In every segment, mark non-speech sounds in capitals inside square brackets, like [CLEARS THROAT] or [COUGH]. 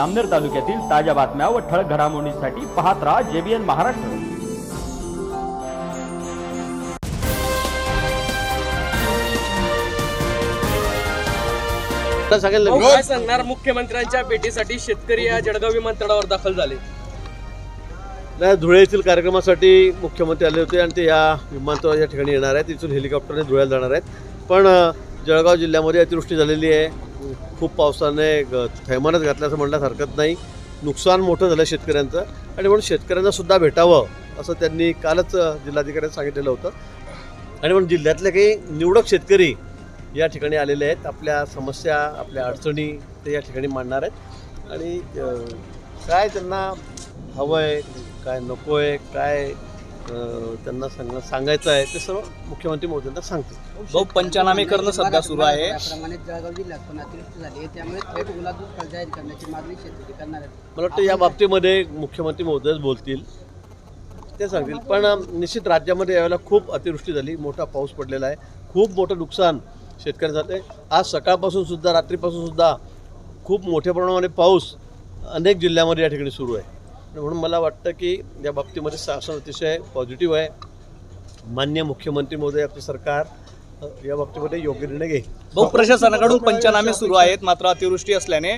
आमनेर तालुक्यातील ताज्या बातम्या व ठळक घडामोडींसाठी पाहत राहा जेबीएन महाराष्ट्र. काय सांगणार? मुख्यमंत्र्यांच्या भेटीसाठी शेतकरी या जळगाव विमानतळावर दाखल झाले. नाही धुळे येथील कार्यक्रमासाठी मुख्यमंत्री आले होते आणि ते या विमानतळ या ठिकाणी येणार आहेत. इथून हेलिकॉप्टरने धुळ्याला जाणार आहेत. पण जळगाव जिल्ह्यामध्ये अतिवृष्टी झालेली आहे. खूप पावसाने ग- थैमानच घातल्याचं म्हणण्यास हरकत नाही. नुकसान मोठं झालं शेतकऱ्यांचं. आणि म्हणून शेतकऱ्यांना सुद्धा भेटावं असं त्यांनी कालच जिल्हाधिकाऱ्यांनी सांगितलेलं होतं. आणि म्हणून जिल्ह्यातले काही निवडक शेतकरी या ठिकाणी आलेले आहेत. आपल्या समस्या आपल्या अडचणी ते या ठिकाणी मांडणार आहेत. आणि काय त्यांना हवं आहे काय नको आहे काय त्यांना सांग सांगायचं आहे. ते सर्व मुख्यमंत्री मोदींना सांगतील. भाऊ पंचनामे करणं सध्या सुरू आहे. त्याप्रमाणे जळगाव जिल्ह्यात पण अतिवृष्टी झाली आहे. त्यामुळे थेट ओला दुष्काळ जाहीर करण्याची मागणी शेतकरी करणार आहेत. मला वाटतं या बाबतीमध्ये मुख्यमंत्री महोदयच बोलतील. ते सांगतील. पण निश्चित राज्यामध्ये यावेळेला खूप अतिवृष्टी झाली. मोठा पाऊस पडलेला आहे. खूप मोठं नुकसान शेतकऱ्यांचं झालं आहे आज सकाळपासून सुद्धा रात्रीपासून सुद्धा खूप मोठ्या प्रमाणामध्ये पाऊस अनेक जिल्ह्यामध्ये या ठिकाणी सुरू आहे. आणि म्हणून मला वाटतं की या बाबतीमध्ये शासन अतिशय पॉझिटिव्ह आहे. मान्य मुख्यमंत्री महोदय आपलं सरकार या बाबतीमध्ये योग्य निर्णय घेईल. भाऊ प्रशासनाकडून पंचनामे सुरू आहेत मात्र अतिवृष्टी असल्याने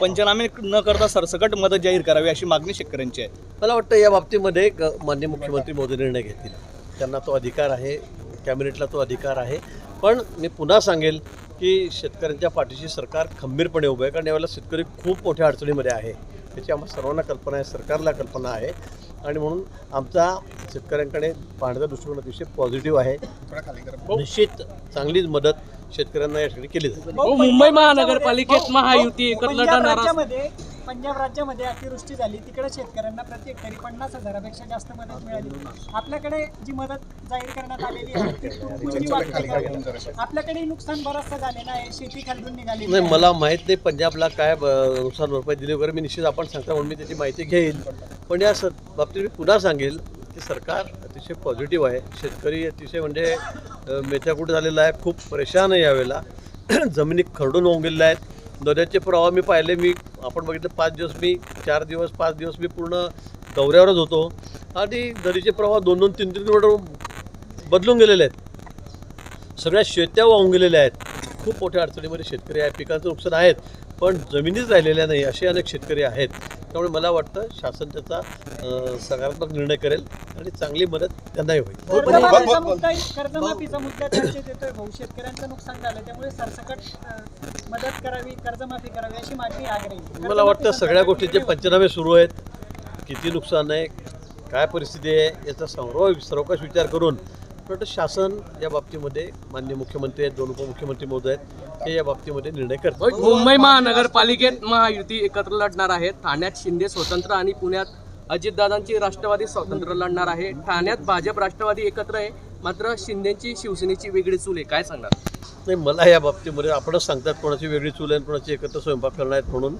पंचनामे न करता सरसकट मदत जाहीर करावी अशी मागणी शेतकऱ्यांची आहे. मला वाटतं या बाबतीमध्ये मान्य मुख्यमंत्री मोदी निर्णय घेतील. त्यांना तो अधिकार आहे कॅबिनेटला तो अधिकार आहे. पण मी पुन्हा सांगेल की शेतकऱ्यांच्या पाठीशी सरकार खंबीरपणे उभं आहे कारण यावेळेला शेतकरी खूप मोठ्या अडचणीमध्ये आहे. त्याची आम्हाला सर्वांना कल्पना आहे सरकारला कल्पना आहे. आणि म्हणून आमचा शेतकऱ्यांकडे पाहण्याचा दृष्टिकोन अतिशय पॉझिटिव्ह आहे. निश्चित चांगलीच मदत शेतकऱ्यांना या ठिकाणी केली भाऊ, मुंबई महानगरपालिकेत महायुती एकत्र लढणार पंजाब राज्यामध्ये अतिवृष्टी झाली तिकडे शेतकऱ्यांना प्रत्येक तरी पन्नास हजारापेक्षा जास्त मदत मिळाली. आपल्याकडे जी मदत जाहीर करण्यात आलेली आहे ती वाटते? आपल्याकडे नुकसान बरचसं झालेलं आहे शेती खालून निघाली. नाही मला माहीत नाही पंजाबला काय ब- नुकसान भरपाई दिली वगैरे मी निश्चित आपण सांगता म्हणून मी त्याची माहिती घेईल. पण या स बाबतीत मी पुन्हा सांगेल की सरकार अतिशय पॉझिटिव्ह आहे. शेतकरी अतिशय म्हणजे अ, मेथ्याकुट झालेला आहे खूप परेशान आहे यावेळेला. [CLEARS THROAT] जमिनी खरडून होऊन गेलेल्या आहेत. नद्यांचे प्रवाह मी पाहिले. मी आपण बघितलं पाच दिवस मी चार दिवस पाच दिवस मी पूर्ण दौऱ्यावरच होतो. आणि नदीचे प्रवाह दोन दोन तीन तीन किलोमीटर बदलून गेलेले आहेत. सगळ्या शेत्या वाहून गेलेल्या आहेत. खूप मोठ्या अडचणीमध्ये शेतकरी आहेत पिकांचं नुकसान आहेत. पण जमिनीच राहिलेल्या नाही असे अनेक शेतकरी आहेत. त्यामुळे मला वाटतं शासन त्याचा सकारात्मक निर्णय करेल आणि चांगली मदत त्यांनाही होईल. कर्जमाफीचा मुद्दा कर्जमाफीचा मुद्दा चर्चेत येतोय भाऊ. शेतकऱ्यांचं नुकसान झालं त्यामुळे सरसकट अं, मदत करावी कर्जमाफी करावी अशी मागणी आग्रही मला वाटतं सगळ्या गोष्टींचे पंचनामे सुरू आहेत किती नुकसान आहे काय परिस्थिती आहे याचा सर्व सर्वकष विचार करून वाटतं शासन या बाबतीमध्ये मान्य मुख्यमंत्री आहेत दोन उपमुख्यमंत्री महोदय आहेत हे या बाबतीमध्ये निर्णय करतात. मुंबई महानगरपालिकेत महायुती एकत्र लढणार आहे ठाण्यात शिंदे स्वतंत्र आणि पुण्यात अजितदादांची राष्ट्रवादी स्वतंत्र लढणार आहे. ठाण्यात भाजप राष्ट्रवादी एकत्र आहे मात्र शिंदेची शिवसेनेची वेगळी चूल आहे. काय सांगणार? नाही मला या बाबतीमध्ये आपणच सांगतात कोणाची वेगळी चूल आहे आणि कोणाची एकत्र स्वयंपाक करणार आहेत म्हणून.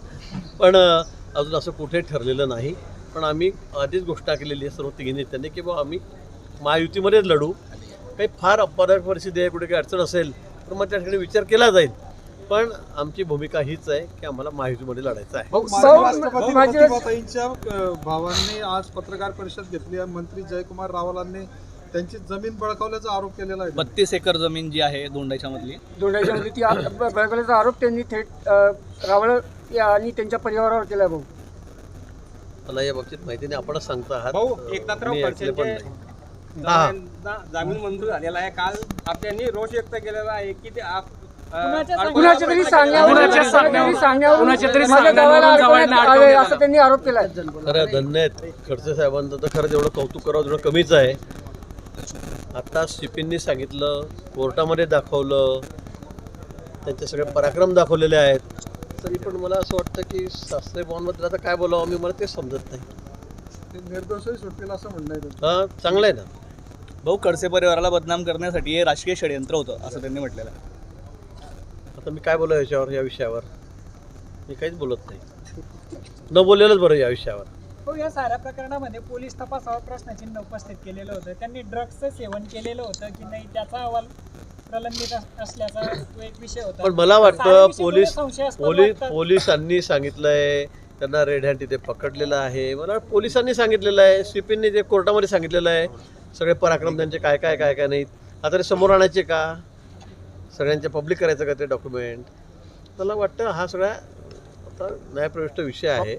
पण अजून असं कुठे ठरलेलं नाही. पण आम्ही आधीच घोषणा केलेली आहे सर्व तिघी नेत्यांनी की बाबा आम्ही महायुतीमध्येच लढू. काही फार अपवादात्मक परिस्थिती आहे कुठे काही अडचण असेल तर मग त्या ठिकाणी विचार केला जाईल. पण आमची भूमिका हीच आहे की आम्हाला महायुतीमध्ये लढायचं आहे. भावांनी आज पत्रकार परिषद घेतली आहे. मंत्री जयकुमार रावलांनी त्यांची जमीन बळकावल्याचा आरोप केलेला आहे. बत्तीस एकर जमीन जी आहे दोंडाच्या मधली. दोंडाच्यामध्ये ती आ- ब- बळकवल्याचा आरोप त्यांनी थेट रावळ आणि त्यांच्या परिवारावर केला भाऊ. मला या बाबतीत माहिती नाही. आपणच सांगता आहात. एकनाथराव मी जामीन- मंजूर झालेला आहे. काल आपल्यानी रोष व्यक्त केलेला आहे की ते आप- कुणाच्या तरी अडकवण्यात असं त्यांनी आरोप केला खरं धन्य खडसे साहेबांचं तर खरं जेवढं कौतुक करावं तेवढं कमीच आहे. आता सीपींनी सांगितलं कोर्टामध्ये दाखवलं त्यांचे सगळे पराक्रम दाखवलेले आहेत. तरी पण मला असं वाटतं की शास्त्री भवनबद्दल आता काय बोलावं आम्ही मला ते समजत नाही. ते निर्दोषही सुटतील असं म्हणणं आहे. हां चांगलं आहे ना. भाऊ खडसे परिवाराला बदनाम करण्यासाठी हे राजकीय षडयंत्र होतं असं त्यांनी म्हटलेलं आहे. आता मी काय बोलावं याच्यावर या विषयावर? मी काहीच बोलत नाही. न बोललेलंच बरं या विषयावर. हो या साऱ्या प्रकरणामध्ये पोलीस तपासावर प्रश्नचिन्ह उपस्थित केलेलं होतं. त्यांनी ड्रग्सचं सेवन केलेलं होतं की नाही त्याचा अहवाल प्रलंबित अस- असल्याचा तो एक विषय होता. पण मला वाटतं पोलीस पुढे संशयास्पद पोलीस वाटतं. पोलिसांनी सांगितलंय त्यांना रेड हँड तिथे पकडलेलं आहे. मला पोलिसांनी सांगितलेलं आहे सीपींनी ते कोर्टामध्ये सांगितलेलं आहे सगळे पराक्रम त्यांचे काय काय काय काय नाहीत. आता ते समोर आणायचे का? सगळ्यांचे पब्लिक करायचं का ते डॉक्युमेंट? मला वाटतं हा सगळा आता न्यायप्रविष्ट विषय आहे.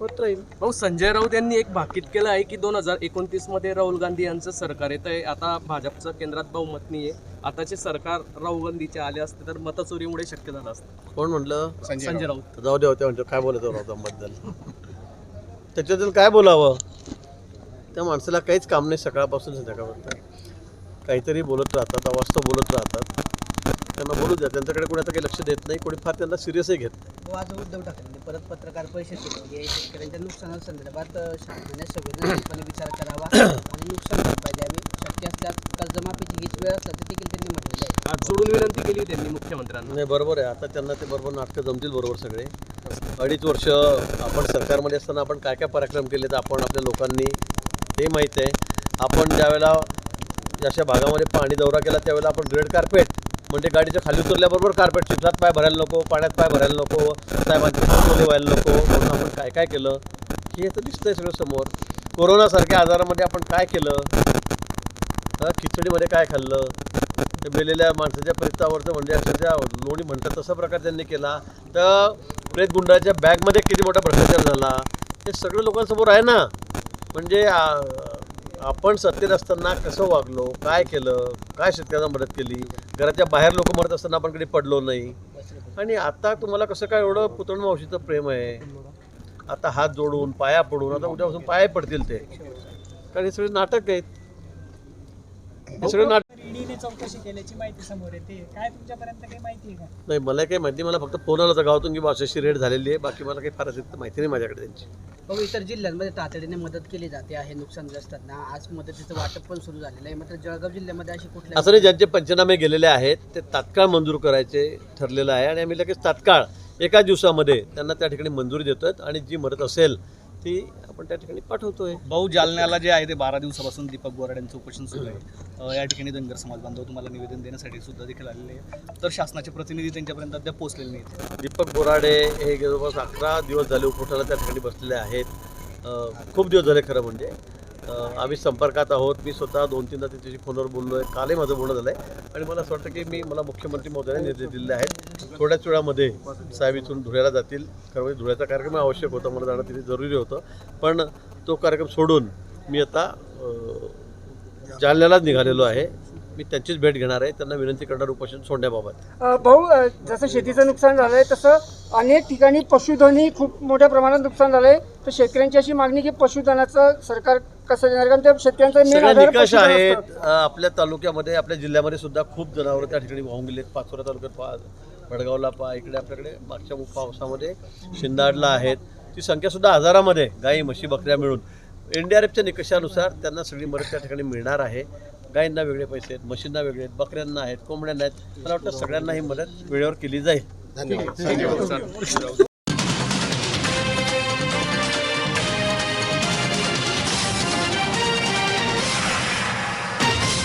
होत राहील भाऊ संजय राऊत यांनी एक भाकीत केलं आहे की दोन हजार एकोणतीसमध्ये राहुल गांधी यांचं सरकार येत आहे आता भाजपचं केंद्रात बहुमत नाही आहे आताचे सरकार राहुल गांधीचे आले असते तर मतचोरीमुळे शक्य झालं असतं. कोण म्हटलं? संजय राऊत. जाऊ दे होते म्हणतो काय बोलायचं राऊतांबद्दल त्याच्यातील काय बोलावं? त्या माणसाला काहीच काम नाही सकाळपासून संध्याकाळपर्यंत. काहीतरी बोलत राहतात अवास्तव बोलत राहतात. त्यांना बोलू द्या. त्यांच्याकडे कोणी आता काही लक्ष देत नाही कोणी फार त्यांना सिरियसही घेत नाही. तो आज उद्धव ठाकरेंनी परत पत्रकार परिषद केली आहे शेतकऱ्यांच्या नुकसानासंदर्भात शासनाने संवेदनशीलपणे [CLEARS THROAT] विचार करावा. आणि नुकसान भरपाई द्यावी शक्य असल्यास कर्जमाफीची हीच वेळ असल्याचं देखील त्यांनी म्हटलेलं आहे हात जोडून विनंती केली त्यांनी मुख्यमंत्र्यांना. नाही बरोबर आहे. आता त्यांना ते बरोबर नाटकं जमतील बरोबर सगळे. अडीच वर्ष आपण सरकारमध्ये असताना आपण काय काय पराक्रम केले तर आपण आपल्या लोकांनी हे माहीत आहे. आपण ज्यावेळेला अशा भागामध्ये पाणी दौरा केला त्यावेळेला आपण रेड कार्पेट म्हणजे गाडीच्या खाली उतरल्याबरोबर कार्पेट चिखलात पाय भरायला नको पाण्यात पाय भरायला नको साहेबांचे फोटोले व्हायला नको म्हणून आपण काय काय केलं हे तर दिसतंय सगळं समोर. कोरोनासारख्या आजारामध्ये आपण काय केलं? खिचडीमध्ये काय खाल्लं? ते माणसाच्या प्रेतावरचं म्हणजे अक्षरशः लोणी म्हणतात तसा प्रकार त्यांनी केला. तर प्रेतगुंडाच्या बॅगमध्ये किती मोठा भ्रष्टाचार झाला? हे सगळं लोकांसमोर आहे ना? म्हणजे आपण सत्तेत असताना कसं वागलो काय केलं काय शेतकऱ्यांना मदत केली? घराच्या बाहेर लोक मरत असताना आपण कधी पडलो नाही? आणि आता तुम्हाला कसं काय एवढं पुतण मावशीचं प्रेम आहे? आता हात जोडून पाया पडून आता उद्यापासून पाया पडतील ते. कारण हे सगळे नाटक आहेत. हे सगळे नाटक चौकशी केल्याची माहिती समोर येते. काय तुमच्यापर्यंत काही माहिती आहे का? नाही मला काही माहिती मला फक्त फोन आला होता गावातून की अशी रेट झालेली आहे. बाकी मला काही फार असं माहिती नाही माझ्याकडे त्यांची. भाऊ इतर जिल्ह्यांमध्ये तातडीने मदत केली जाते आहे. नुकसानग्रस्तांना आज मदतीचं वाटप पण सुरू झालेलं आहे. मात्र जळगाव जिल्ह्यामध्ये अशी कुठल्या असं नाही ज्यांचे पंचनामे गेलेले आहेत ते तात्काळ मंजूर करायचे ठरलेलं आहे. आणि आम्ही लगेच तात्काळ एका दिवसामध्ये त्यांना त्या ठिकाणी मंजुरी देतोय. आणि जी मदत असेल ती आपण त्या ठिकाणी पाठवतोय. भाऊ जालन्याला जे आहे ते बारा दिवसापासून दीपक बोराड्यांचं उपोषण सुरू आहे. या ठिकाणी धनगर समाज बांधव तुम्हाला निवेदन देण्यासाठी सुद्धा देखील आलेले आहे तर शासनाचे प्रतिनिधी त्यांच्यापर्यंत अद्याप पोहोचलेले नाहीत. दीपक बोराडे हे जवळपास अकरा दिवस झाले उपोषणाला त्या ठिकाणी बसलेले आहेत. खूप दिवस झाले खरं म्हणजे. आम्ही संपर्कात आहोत. मी स्वतः दोन तीनदा त्यांच्याशी फोनवर बोललो आहे कालही माझं बोलणं झालं आहे आणि मला असं वाटतं की मी मला मुख्यमंत्री महोदयाने निर्देश दिलेले आहेत. थोड्याच वेळामध्ये साहेब इथून धुळ्याला जातील. कारण म्हणजे धुळ्याचा कार्यक्रम आवश्यक होता. मला जाणं तिथे जरुरी होतं. पण तो कार्यक्रम सोडून मी आता जालन्यालाच निघालेलो आहे. मी त्यांचीच भेट घेणार आहे. त्यांना विनंती करणार उपोषण सोडण्याबाबत. भाऊ जसं शेतीचं नुकसान झालंय तसं अनेक ठिकाणी पशुधनही खूप मोठ्या प्रमाणात नुकसान झालंय. तर शेतकऱ्यांची अशी मागणी की पशुधनाचं सरकार कसं देणार कारण त्या शेतकऱ्यांचा मेन सगळे आधार निकष पशुधन आहेत. अ, आपल्या तालुक्यामध्ये आपल्या जिल्ह्यामध्ये सुद्धा खूप जनावरं त्या ठिकाणी वाहून गेलेत. पाचोरा तालुक्यात पा भडगावला पा इकडे आपल्याकडे मागच्या पावसामध्ये शिंदाडला आहेत. ती संख्या सुद्धा हजारामध्ये गाई म्हशी बकऱ्या मिळून. एन डी आर एफच्या निकषानुसार त्यांना सगळी मदत त्या ठिकाणी मिळणार आहे. गायींना वेगळे पैसे आहेत म्हशींना वेगळे आहेत बकऱ्यांना आहेत कोंबड्यांना आहेत. मला वाटतं सगळ्यांना ही मदत वेळेवर केली जाईल.